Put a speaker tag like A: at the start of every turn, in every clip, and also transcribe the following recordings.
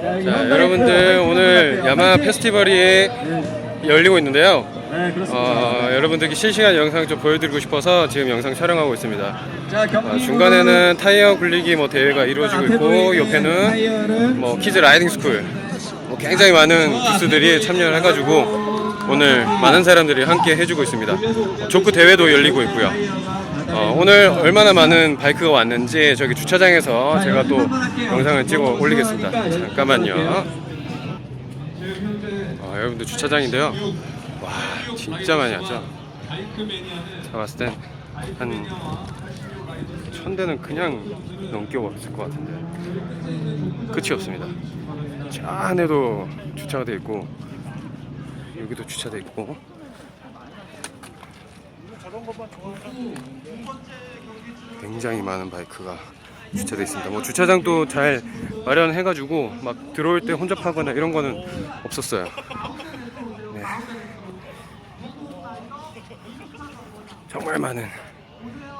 A: 자, 여러분들 오늘 야마 페스티벌이 열리고 있는데요.
B: 네, 그렇습니다.
A: 어, 여러분들께 실시간 영상 좀 보여드리고 싶어서 지금 영상 촬영하고 있습니다.
B: 자, 경기
A: 어, 중간에는 타이어 굴리기 뭐 대회가 이루어지고 있고 옆에는
B: 타이어는
A: 뭐 키즈 라이딩 스쿨 뭐 굉장히 많은 부스들이 참여를 해가지고 오늘 많은 사람들이 함께 해주고 있습니다. 조크 대회도 열리고 있고요. 어, 오늘 얼마나 많은 바이크가 왔는지 저기 주차장에서 제가 또 영상을 찍어 올리겠습니다. 잠깐만요. 어, 여러분들 주차장인데요. 와 진짜 많이 왔죠. 제가 봤을 땐한 천 대는 그냥 넘게 왔을 것 같은데 끝이 없습니다. 저 안에도 주차가 돼 있고 여기도 주차돼 있고 굉장히 많은 바이크가 주차돼 있습니다. 뭐 주차장도 잘 마련해가지고 막 들어올 때 혼잡하거나 이런 거는 없었어요. 네. 정말 많은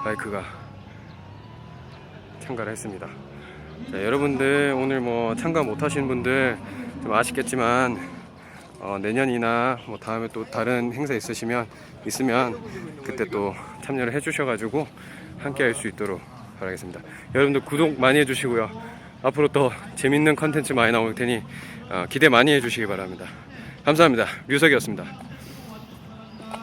A: 바이크가 참가를 했습니다. 자, 여러분들 오늘 뭐 참가 못하신 분들 좀 아쉽겠지만 어, 내년이나 뭐 다음에 또 다른 행사 있으시면 있으면 그때 또 참여를 해주셔가지고 함께 할 수 있도록 바라겠습니다. 여러분들 구독 많이 해주시고요. 앞으로 또 재밌는 컨텐츠 많이 나올 테니 어, 기대 많이 해주시기 바랍니다. 감사합니다. 류석이었습니다.